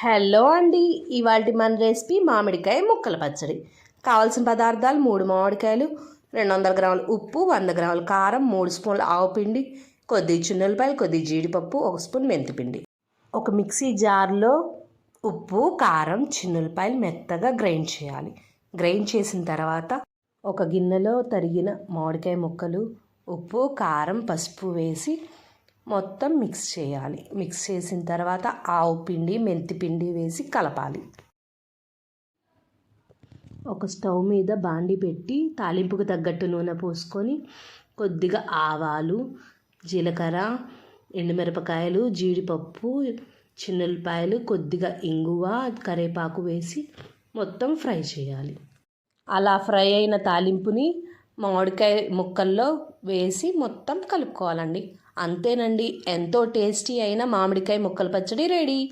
Hello అండి. ఇవాళ మన రెసిపీ మామిడికాయ ముక్కల పచ్చడి. కావాల్సిన పదార్థాలు మూడు మామిడికాయలు రెండు వందల గ్రాములు ఉప్పు వంద గ్రాముల కారం మూడు స్పూన్లు ఆవుపిండి కొద్ది చున్నెలపాయలు కొద్ది జీడిపప్పు ఒక స్పూన్ మెంతిపిండి ఒక మిక్సీ జార్లో ఉప్పు కారం చిన్నులపాయలు మెత్తగా గ్రైండ్ చేయాలి. గ్రైండ్ చేసిన తర్వాత ఒక గిన్నెలో తరిగిన మామిడికాయ ముక్కలు ఉప్పు కారం పసుపు వేసి మొత్తం మిక్స్ చేయాలి. మిక్స్ చేసిన తర్వాత ఆవు పిండి మెంతి పిండి వేసి కలపాలి. ఒక స్టవ్ మీద బాండి పెట్టి తాలింపుకు తగ్గట్టు నూనె పోసుకొని కొద్దిగా ఆవాలు జీలకర్ర ఎండుమిరపకాయలు జీడిపప్పు చిన్నులపాయలు కొద్దిగా ఇంగువ కరేపాకు వేసి మొత్తం ఫ్రై చేయాలి. అలా ఫ్రై అయిన తాలింపుని మామిడికాయ ముక్కల్లో వేసి మొత్తం కలుపుకోవాలండి. అంతేనండి. ఎంతో టేస్టీ అయిన మామిడికాయ ముక్కల పచ్చడి రెడీ.